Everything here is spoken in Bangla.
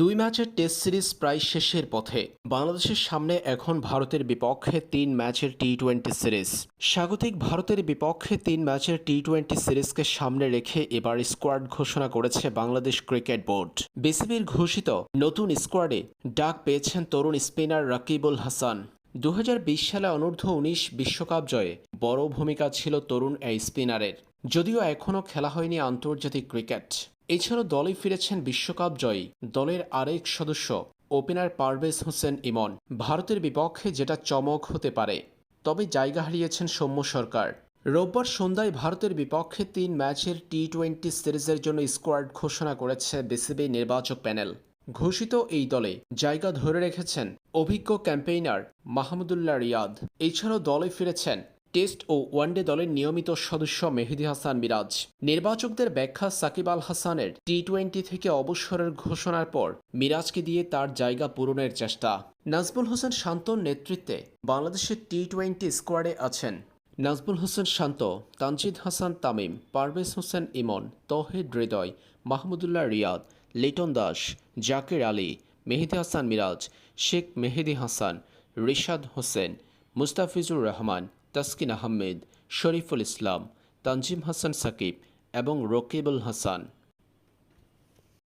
দুই ম্যাচের টেস্ট সিরিজ প্রায় শেষের পথে। বাংলাদেশের সামনে এখন ভারতের বিপক্ষে তিন ম্যাচের টি টোয়েন্টি সিরিজ। স্বাগতিক ভারতের বিপক্ষে তিন ম্যাচের টি টোয়েন্টি সিরিজকে সামনে রেখে এবার স্কোয়াড ঘোষণা করেছে বাংলাদেশ ক্রিকেট বোর্ড। বিসিবির ঘোষিত নতুন স্কোয়াডে ডাক পেয়েছেন তরুণ স্পিনার রাকিবুল হাসান। দু হাজার বিশ সালে অনূর্ধ্ব উনিশ বিশ্বকাপ জয়ে বড় ভূমিকা ছিল তরুণ এই স্পিনারের। যদিও এখনও খেলা হয়নি আন্তর্জাতিক ক্রিকেট। এছাড়াও দলে ফিরেছেন বিশ্বকাপ জয়ী দলের আরেক সদস্য, ওপেনার পারভেজ হোসেন ইমন। ভারতের বিপক্ষে যেটা চমক হতে পারে, তবে জায়গা হারিয়েছেন সৌম্য সরকার। রোববার সন্ধ্যায় ভারতের বিপক্ষে তিন ম্যাচের টি টোয়েন্টি সিরিজের জন্য স্কোয়াড ঘোষণা করেছে বিসিবি নির্বাচক প্যানেল। ঘোষিত এই দলে জায়গা ধরে রেখেছেন অভিজ্ঞ ক্যাম্পেইনার মাহমুদুল্লাহ রিয়াদ। এছাড়াও দলে ফিরেছেন টেস্ট ও ওয়ানডে দলের নিয়মিত সদস্য মেহেদি হাসান মিরাজ। নির্বাচকদের ব্যাখ্যা সাকিব আল হাসানের টি টোয়েন্টি থেকে অবসরের ঘোষণার পর মিরাজকে দিয়ে তার জায়গা পূরণের চেষ্টা। নাজমুল হোসেন শান্তর নেতৃত্বে বাংলাদেশের টি টোয়েন্টি স্কোয়াডে আছেন নাজমুল হোসেন শান্ত, তানজিদ হাসান তামিম, পারভেজ হোসেন ইমন, তহেদ হৃদয়, মাহমুদুল্লাহ রিয়াদ, লিটন দাস, জাকির আলী, মেহেদি হাসান মিরাজ, শেখ মেহেদি হাসান, রিশাদ হোসেন, মুস্তাফিজুর রহমান তাসকিন আহমেদ শরীফুল ইসলাম তানজিম হাসান সাকিব এবং রকিবুল হাসান।